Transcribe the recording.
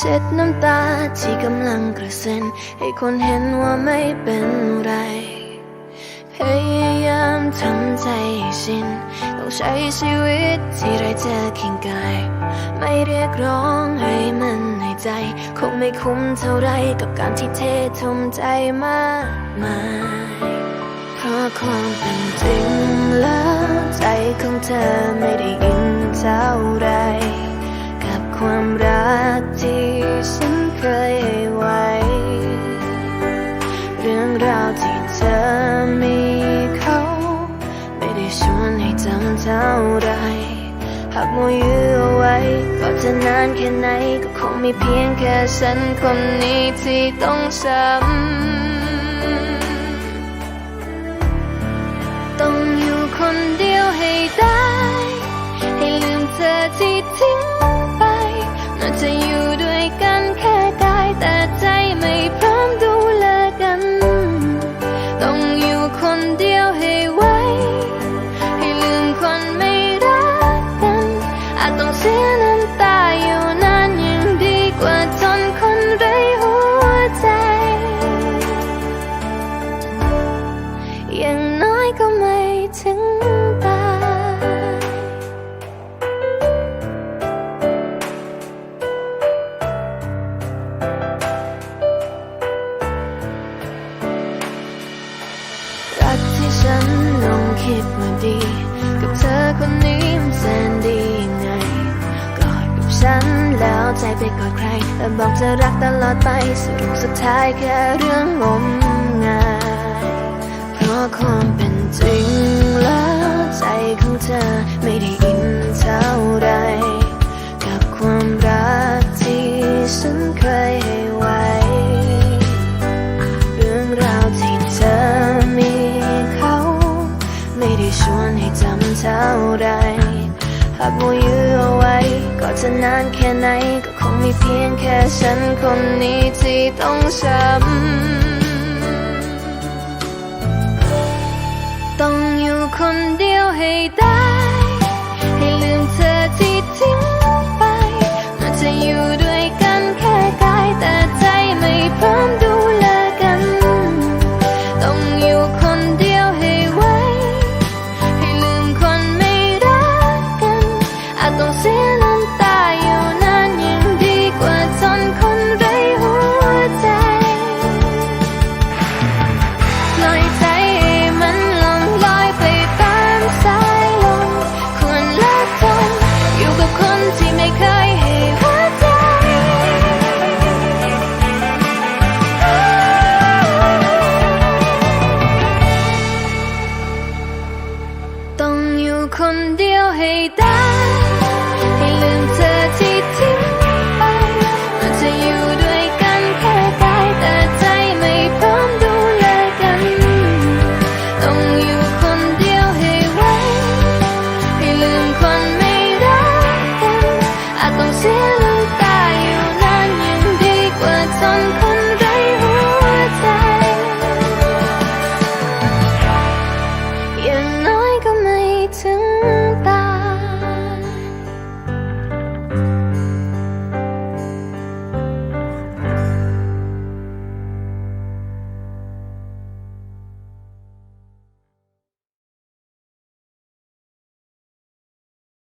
เช็ดน้ำตาที่กำลังกระเซ็น ให้คนเห็นว่าไม่เป็นไร พยายามทำใจให้ชิน ต้องใช้ชีวิตที่ไรเจอเคียงกาย ไม่เรียกร้องให้มันในใจ คงไม่คุ้มเท่าไรกับการที่เททุ่มใจมากมายเพราะความเป็นจริงแล้วใจของเธอไม่ได้อินเท่าไร กับความรักที่ ฉันเคยให้ไว้ เรื่องราวที่เธอมีเขา ไม่ได้ชวนให้จำเท่าไรหากมัวยื้อเอาไว้ก็จะนานแค่ไหนก็คงมีเพียงแค่ฉันคนนี้ที่ต้องช้ำต้องอยู่คนเดียวให้ได้ ให้ลืมเธอที่ ฉันลองคิดมาดี กับเธอคนนี้มันแสนดียังไงกอดกับฉันแล้วใจไปกอดใครแต่บอกจะรักตลอดไปสรุปสุดท้ายแค่เรื่องงมงายเพราะความเป็นจริง เท่าไร หากมัวยื้อเอาไว้ ก็จะนานแค่ไหน ก็คงมีเพียงแค่ฉันคนนี้ที่ต้องช้ำต้องอยู่คนเดียวให้ได้ คนเดียวให้ได้